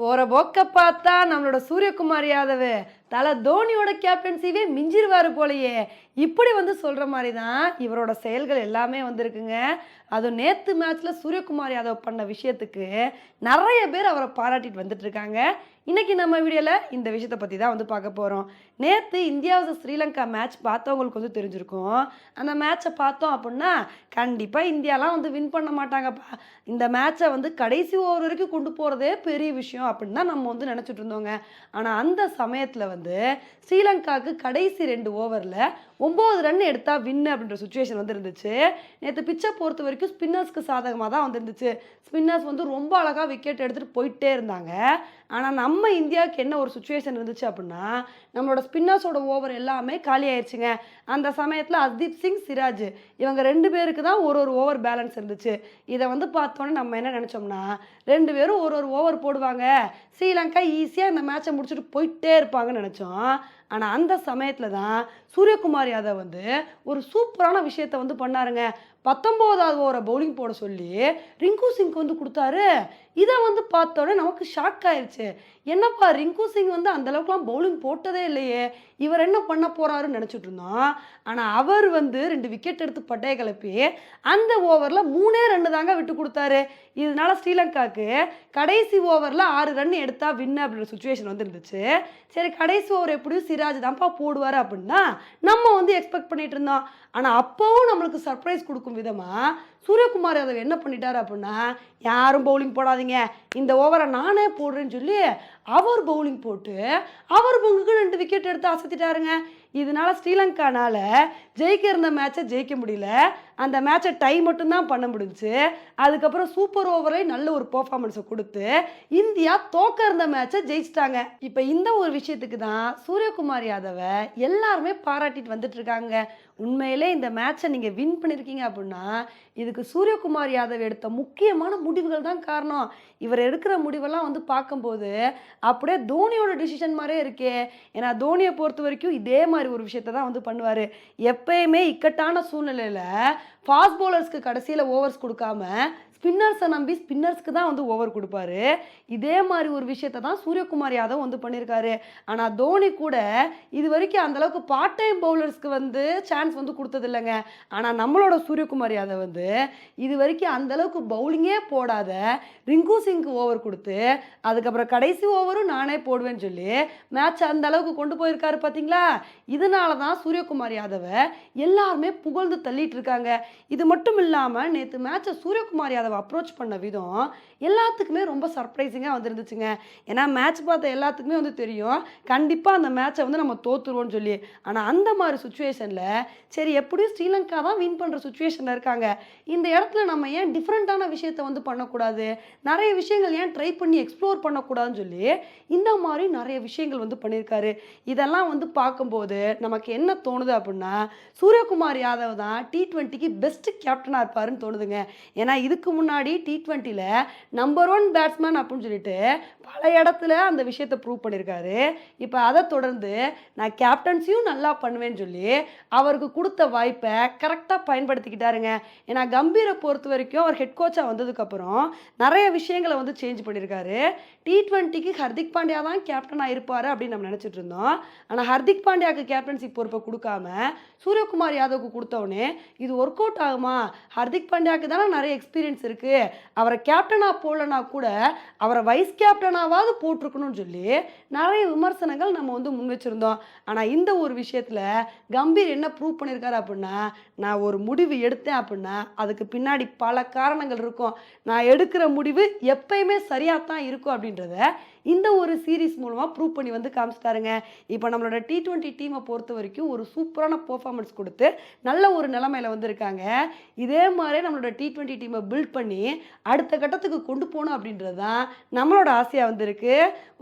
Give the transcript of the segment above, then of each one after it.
போற போக்க பார்த்தா நம்மளோட சூரியகுமார் யாதவ் தலை தோனியோட கேப்டன்சிவே மிஞ்சிருவார் போலையே. இப்படி வந்து சொல்கிற மாதிரி தான் இவரோட செயல்கள் எல்லாமே வந்திருக்குங்க. அது நேற்று மேட்ச்சில் சூரியகுமார் யாதவ் பண்ண விஷயத்துக்கு நிறைய பேர் அவரை பாராட்டிட்டு வந்துட்டு இருக்காங்க இன்றைக்கி நம்ம வீடியோவில் இந்த விஷயத்தை பற்றி தான் வந்து பார்க்க போகிறோம் நேற்று இந்தியா vs ஸ்ரீலங்கா மேட்ச் பார்த்தவங்களுக்கு வந்து தெரிஞ்சிருக்கும். அந்த மேட்சை பார்த்தோம் அப்படின்னா கண்டிப்பாக இந்தியாலாம் வந்து வின் பண்ண மாட்டாங்கப்பா. இந்த மேட்சை வந்து கடைசி ஓவர் வரைக்கும் கொண்டு போகிறதே பெரிய விஷயம் அப்படின்னு தான் நம்ம வந்து நினச்சிட்டு இருந்தோங்க. ஆனால் அந்த சமயத்தில் வந்து ஸ்ரீலங்காவுக்கு கடைசி ரெண்டு ஓவரில் ஒம்பது ரன் எடுத்தால் வின்னு அப்படின்ற சுச்சுவேஷன் வந்து இருந்துச்சு நேற்று பிச்சை பொறுத்த வரைக்கும் ஸ்பின்னர்ஸ்க்கு சாதகமாக தான் வந்துருந்துச்சு. ஸ்பின்னர்ஸ் வந்து ரொம்ப அழகாக விக்கெட் எடுத்துகிட்டு போயிட்டே இருந்தாங்க. ஆனால் நம்ம இந்தியாவுக்கு என்ன ஒரு சுச்சுவேஷன் இருந்துச்சு அப்படின்னா நம்மளோட ஸ்பின்னர்ஸோட ஓவர் எல்லாமே காலி ஆயிடுச்சுங்க அந்த சமயத்தில் அர்தீப் சிங் சிராஜ் இவங்க ரெண்டு பேருக்கு தான் ஒரு ஒரு ஓவர் பேலன்ஸ் இருந்துச்சு. இதை வந்து பார்த்தோன்னே நம்ம என்ன நினச்சோம்னா ரெண்டு பேரும் ஒரு ஒரு ஓவர் போடுவாங்க. ஸ்ரீலங்கா ஈஸியாக இந்த மேட்சை முடிச்சுட்டு போயிட்டே இருப்பாங்கன்னு நினச்சோம். ஆனால் அந்த சமயத்தில் தான் சூரியகுமார் யாதவ் வந்து ஒரு சூப்பரான விஷயத்தை வந்து பண்ணாருங்க. பத்தொம்போதாவது ஓவரை பவுலிங் போட சொல்லி ரிங்கு சிங்க்கு வந்து கொடுத்தாரு. இதை வந்து பார்த்தோன்னே நமக்கு ஷாக் ஆயிடுச்சு என்னப்பா ரிங்கு சிங் வந்து அந்த அளவுக்குலாம் பவுலிங் போட்டதே இல்லையே. இவர் என்ன பண்ண போகிறாருன்னு நினச்சிட்டு இருந்தோம். ஆனால் அவர் வந்து ரெண்டு விக்கெட் எடுத்து பட்டையை கிளப்பி அந்த ஓவரில் மூணே ரன்னு தாங்க விட்டு கொடுத்தாரு. இதனால ஸ்ரீலங்காவுக்கு கடைசி ஓவரில் ஆறு ரன் எடுத்தால் வின்னு அப்படின்ற சுச்சுவேஷன் வந்து இருந்துச்சு சரி கடைசி ஓவர் எப்படியும் சிராஜ் தான்ப்பா போடுவார் அப்படின்னா நம்ம வந்து எக்ஸ்பெக்ட் பண்ணிட்டு இருந்தோம். ஆனால் அப்போவும் நம்மளுக்கு சர்ப்ரைஸ் கொடுக்கும் விதமாக சூரியகுமார் யாதவ் என்ன பண்ணிட்டாரு அப்படின்னா யாரும் பவுலிங் போடாதீங்க. இந்த ஓவரை நானே போடுறேன்னு சொல்லி அவர் பவுலிங் போட்டு அவர் பங்குக்கு ரெண்டு விக்கெட் எடுத்து அசத்திட்டாருங்க. இதனால ஸ்ரீலங்கானால் ஜெயிக்க இருந்த மேட்சை ஜெயிக்க முடியல. அந்த மேட்சை டை மட்டும்தான் பண்ண முடிஞ்சுச்சு. அதுக்கப்புறம் சூப்பர் ஓவரை நல்ல ஒரு பர்ஃபார்மன்ஸை கொடுத்து இந்தியா தோக்க இருந்த மேட்சை ஜெயிச்சிட்டாங்க. இப்போ இந்த ஒரு விஷயத்துக்கு தான் சூரியகுமார் யாதவை எல்லாருமே பாராட்டிட்டு வந்துட்டு இருக்காங்க. உண்மையிலே இந்த மேட்சை நீங்கள் வின் பண்ணியிருக்கீங்க அப்படின்னா இதுக்கு சூரியகுமார் யாதவ் எடுத்த முக்கியமான முடிவுகள் தான் காரணம். இவர் எடுக்கிற முடிவெல்லாம் வந்து பார்க்கும்போது அப்படியே தோனியோட டிசிஷன் மாதிரியே இருக்கே. ஏன்னா தோனியை பொறுத்த வரைக்கும் இதே மாதிரி ஒரு விஷயத்தை தான் வந்து பண்ணுவார். எப்பயுமே இக்கட்டான சூழ்நிலையில் ஃபாஸ்ட் பவுலர்ஸ்க்கு கடைசியில் ஓவர்ஸ் கொடுக்காம ஸ்பின்னர்ஸை நம்பி ஸ்பின்னர்ஸ்க்கு தான் வந்து ஓவர் கொடுப்பாரு. இதே மாதிரி ஒரு விஷயத்தை தான் சூரியகுமார் யாதவ் வந்து பண்ணியிருக்காரு. ஆனால் தோனி கூட இது வரைக்கும் அந்தளவுக்கு பார்ட் டைம் பவுலர்ஸ்க்கு வந்து சான்ஸ் வந்து கொடுத்தது இல்லைங்க. ஆனால் நம்மளோட சூரியகுமார் யாதவ் வந்து இது வரைக்கும் அந்த அளவுக்கு பவுலிங்கே போடாத ரிங்கு சிங்க்கு ஓவர் கொடுத்து அதுக்கப்புறம் கடைசி ஓவரும் நானே போடுவேன்னு சொல்லி மேட்ச் அந்த அளவுக்கு கொண்டு போயிருக்காரு பார்த்தீங்களா இதனால தான் சூரியகுமார் யாதவை எல்லாருமே புகழ்ந்து தள்ளிட்டு இருக்காங்க. இது மட்டும் இல்லாமல் நேற்று மேட்சை சூரியகுமார் யாதவ் அப்ரோச் பண்ண விதம் எல்லாத்துக்குமே ரொம்ப சர்ப்ரைசிங்காக வந்துருந்துச்சுங்க. ஏன்னா மேட்ச் பார்த்த எல்லாத்துக்குமே வந்து தெரியும். கண்டிப்பாக அந்த மேட்சை வந்து நம்ம தோத்துருவோம்னு சொல்லி. ஆனால் அந்த மாதிரி சுச்சுவேஷனில் சரி எப்படியும் ஸ்ரீலங்கா தான் வின் பண்ணுற சுச்சுவேஷனில் இருக்காங்க. இந்த இடத்துல நம்ம ஏன் டிஃப்ரெண்ட்டான விஷயத்த வந்து பண்ணக்கூடாது? நிறைய விஷயங்கள் ஏன் ட்ரை பண்ணி எக்ஸ்ப்ளோர் பண்ணக்கூடாதுன்னு சொல்லி இந்த மாதிரி நிறைய விஷயங்கள் வந்து பண்ணியிருக்காரு. இதெல்லாம் வந்து பார்க்கும்போது நமக்கு என்ன தோணுது அப்படின்னா சூரியகுமார் யாதவ் தான் டி ட்வெண்ட்டிக்கு பெஸ்ட் கேப்டனாக இருப்பாருன்னு தோணுதுங்க. ஏன்னா இதுக்கு முன்னாடி முன்னாடி டி ட்வெண்ட்டியில் நம்பர் ஒன் பேட்ஸ்மேன் அப்படின்னு சொல்லிட்டு பல இடத்துல அந்த விஷயத்தை ப்ரூவ் பண்ணியிருக்காரு இப்போ அதை தொடர்ந்து நான் கேப்டன்சியும் நல்லா பண்ணுவேன்னு சொல்லி அவருக்கு கொடுத்த வாய்ப்பை கரெக்டாக பயன்படுத்திக்கிட்டாருங்க. ஏன்னா கம்பீரை பொறுத்த வரைக்கும் அவர் ஹெட் கோச்சாக வந்ததுக்கப்புறம் நிறைய விஷயங்களை வந்து சேஞ்ச் பண்ணியிருக்காரு டி ட்வெண்ட்டிக்கு ஹர்திக் பாண்டியா தான் கேப்டனாக இருப்பார் அப்படின்னு நம்ம நினச்சிட்டு இருந்தோம். ஆனால் ஹர்திக் பாண்டியாவுக்கு கேப்டன்சி பொறுப்பை கொடுக்காம சூரியகுமார் யாதவுக்கு கொடுத்தவொடனே இது ஒர்க் அவுட் ஆகுமா? ஹர்திக் பாண்டியாவுக்கு தானே நிறைய எக்ஸ்பீரியன்ஸ் இருக்குது அவரை கேப்டனாக போடலனா கூட அவரை வைஸ் கேப்டனாவது போட்டிருக்கணும்னு சொல்லி நிறைய விமர்சனங்கள் நம்ம வந்து முன் வச்சுருந்தோம். ஆனால் இந்த ஒரு விஷயத்தில் கம்பீர் என்ன ப்ரூவ் பண்ணியிருக்காரு அப்படின்னா நான் ஒரு முடிவு எடுத்தேன் அப்படின்னா அதுக்கு பின்னாடி பல காரணங்கள் இருக்கும். நான் எடுக்கிற முடிவு எப்பயுமே சரியாக தான் இருக்கும் அப்படின்றத இந்த ஒரு சீரீஸ் மூலமாக ப்ரூவ் பண்ணி வந்து காமிச்சிட்டாருங்க. இப்போ நம்மளோட டி ட்வெண்ட்டி டீமை பொறுத்த வரைக்கும் ஒரு சூப்பரான பர்ஃபார்மன்ஸ் கொடுத்து நல்ல ஒரு நிலமையில வந்திருக்காங்க. இதே மாதிரி நம்மளோட டி ட்வெண்ட்டி டீமை பில்ட் பண்ணி அடுத்த கட்டத்துக்கு கொண்டு போகணும் அப்படின்றது தான் நம்மளோட ஆசையாக வந்திருக்கு.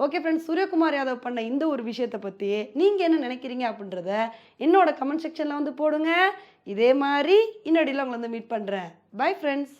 ஓகே ஃப்ரெண்ட்ஸ் சூரியகுமார் யாதவ் பண்ண இந்த ஒரு விஷயத்தை பற்றி நீங்கள் என்ன நினைக்கிறீங்க அப்படின்றத என்னோட கமெண்ட் செக்ஷனில் வந்து போடுங்க. இதே மாதிரி இன்னடியில் உங்களை வந்து மீட் பண்ணுறேன் பை ஃப்ரெண்ட்ஸ்